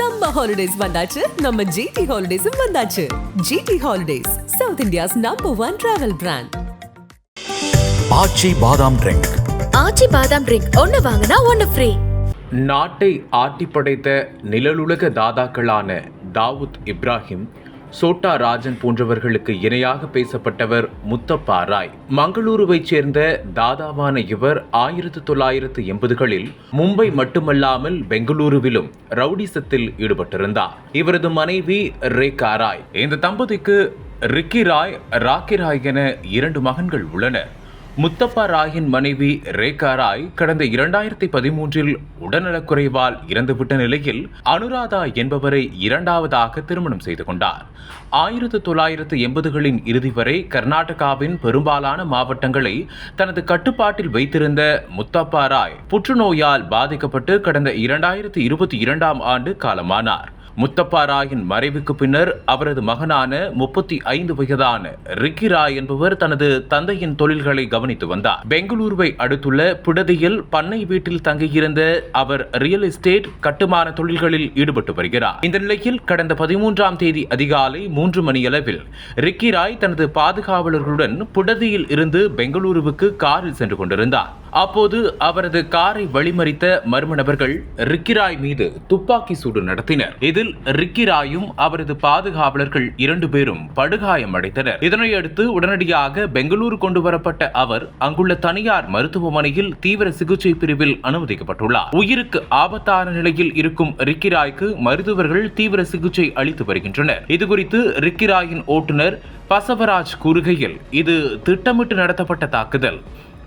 சம்ம ஹாலிடேஸ் வந்தாச்சு. நம்ம ஜிடி ஹாலிடேஸும் வந்தாச்சு. GT holidays south India's number one travel brand Aachi badam drink Aachi பாதாம் ட்ரிங்க் ஒன்னு வாங்கினா ஒன்னு ஃப்ரீ நாட்டை ஆட்டி படைத்த நிழலுலக தாதாக்களான தாவூத் இப்ராஹிம் சோட்டா ராஜன் போன்றவர்களுக்கு இணையாக பேசப்பட்டவர் முத்தப்பா ராய். மங்களூருவைச் சேர்ந்த தாதாவான இவர் ஆயிரத்து தொள்ளாயிரத்து எண்பதுகளில் மும்பை மட்டுமல்லாமல் பெங்களூருவிலும் ரவுடிசத்தில் ஈடுபட்டிருந்தார். இவரது மனைவி ரேகா ராய். இந்த தம்பதிக்கு ரிக்கி ராய் ராக்கி ராய் என இரண்டு மகன்கள் உள்ளனர். முத்தப்பா ராயின் மனைவி ரேகா ராய் கடந்த இரண்டாயிரத்தி பதிமூன்றில் உடல்நலக்குறைவால் இறந்துவிட்ட நிலையில் அனுராதா என்பவரை இரண்டாவதாக திருமணம் செய்து கொண்டார். ஆயிரத்து தொள்ளாயிரத்து எண்பதுகளின் இறுதி வரை கர்நாடகாவின் பெரும்பாலான மாவட்டங்களை தனது கட்டுப்பாட்டில் வைத்திருந்த முத்தப்பா ராய் புற்றுநோயால் பாதிக்கப்பட்டு கடந்த இரண்டாயிரத்தி இருபத்தி இரண்டாம் ஆண்டு காலமானார். முத்தப்பா ராயின் மறைவுக்கு பின்னர் அவரது மகனான முப்பத்தி ஐந்து வயதான ரிக்கி ராய் என்பவர் தனது தந்தையின் தொழில்களை கவனித்து வந்தார். பெங்களூருவை அடுத்துள்ள புடதியில் பண்ணை வீட்டில் தங்கியிருந்த அவர் ரியல் எஸ்டேட் கட்டுமான தொழில்களில் ஈடுபட்டு வருகிறார். இந்த நிலையில் கடந்த பதிமூன்றாம் தேதி அதிகாலை மூன்று மணியளவில் ரிக்கி ராய் தனது பாதுகாவலர்களுடன் புடதியில் இருந்து பெங்களூருவுக்கு காரில் சென்று கொண்டிருந்தார். அப்போது அவரது காரை வழிமறித்த மர்ம நபர்கள் ரிக்கிராய் மீது துப்பாக்கி சூடு நடத்தினர். இதில் ரிக்கிராயும் அவரது பாதுகாவலர்கள் இரண்டு பேரும் படுகாயம் அடைந்தனர். இதனையடுத்து உடனடியாக பெங்களூரு கொண்டு வரப்பட்ட அவர் அங்குள்ள தனியார் மருத்துவமனையில் தீவிர சிகிச்சை பிரிவில் அனுமதிக்கப்பட்டுள்ளார். உயிருக்கு ஆபத்தான நிலையில் இருக்கும் ரிக்கிராய்க்கு மருத்துவர்கள் தீவிர சிகிச்சை அளித்து வருகின்றனர். இதுகுறித்து ரிக்கிராயின் ஓட்டுநர் பசவராஜ் கூறுகையில் இது திட்டமிட்டு நடத்தப்பட்ட தாக்குதல்.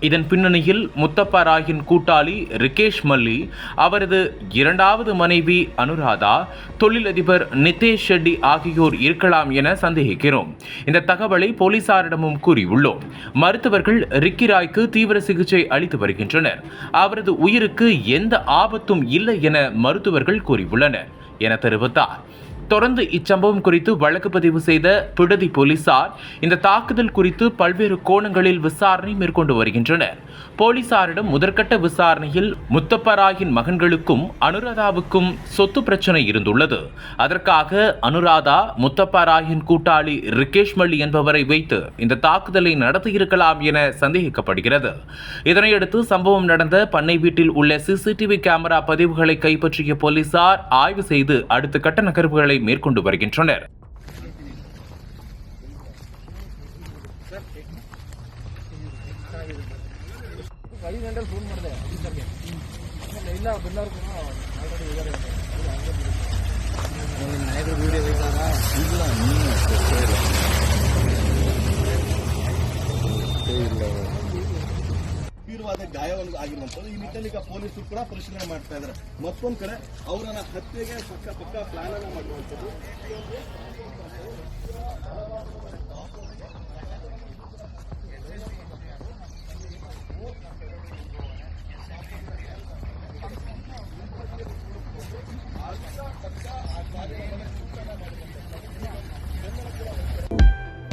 இதன் பின்னணியில் முத்தப்பா ராயின் கூட்டாளி ரிகேஷ் மல்லி அவரது இரண்டாவது மனைவி அனுராதா தொழிலதிபர் நிதேஷ் ஷெட்டி ஆகியோர் இருக்கலாம் என சந்தேகிக்கிறோம். இந்த தகவலை போலீசாரிடமும் கூறியுள்ளோம். மருத்துவர்கள் ரிக்கி ராய்க்கு தீவிர சிகிச்சை அளித்து வருகின்றனர். அவரது உயிருக்கு எந்த ஆபத்தும் இல்லை என மருத்துவர்கள் கூறியுள்ளனர். என தெரிவித்தார். தொடர்ந்து இச்சம்பவம் குறித்து வழக்கு பதிவு செய்த பிடதி போலீசார் இந்த தாக்குதல் குறித்து பல்வேறு கோணங்களில் விசாரணை மேற்கொண்டு வருகின்றனர். போலீசாரிடம் முதற்கட்ட விசாரணையில் முத்தப்பராயின் மகன்களுக்கும் அனுராதாவுக்கும் சொத்து பிரச்சனை இருந்துள்ளது. அதற்காக அனுராதா முத்தப்பராயின் கூட்டாளி ரிகேஷ் மல்லி என்பவரை வைத்து இந்த தாக்குதலை நடத்தியிருக்கலாம் என சந்தேகிக்கப்படுகிறது. இதனையடுத்து சம்பவம் நடந்த பண்ணை வீட்டில் உள்ள சிசிடிவி கேமரா பதிவுகளை கைப்பற்றிய போலீசார் ஆய்வு செய்து அடுத்த கட்ட நகர்வுகளை மேற்கொண்டு வருகின்றனர். ಐದು ಗಂಟೆಲಿ ಫೋನ್ ಮಾಡಿದೆ ಆಫೀಸರ್ಗೆ ಇಲ್ಲ ಬಂದವ್ರು ಆಲ್ರೆಡಿ ಇದ್ದಾರೆ ಮನೆಯವರು ವೀಡಿಯೋ ಬೇಕಾಗ ಇಲ್ಲ ಇಲ್ಲ ತೀವ್ರವಾದ ಗಾಯವನ್ನು ಆಗಿರುವಂಥದ್ದು. ಈ ನಿಟ್ಟಿನಲ್ಲಿ ಈಗ ಪೊಲೀಸರು ಕೂಡ ಪರಿಶೀಲನೆ ಮಾಡ್ತಾ ಇದ್ದಾರೆ. ಮತ್ತೊಂದು ಕಡೆ ಅವರನ್ನ ಹತ್ಯೆಗೆ ಪಕ್ಕ ಪಕ್ಕ ಪ್ಲಾನ್ ಅನ್ನು ಮಾಡುವಂಥದ್ದು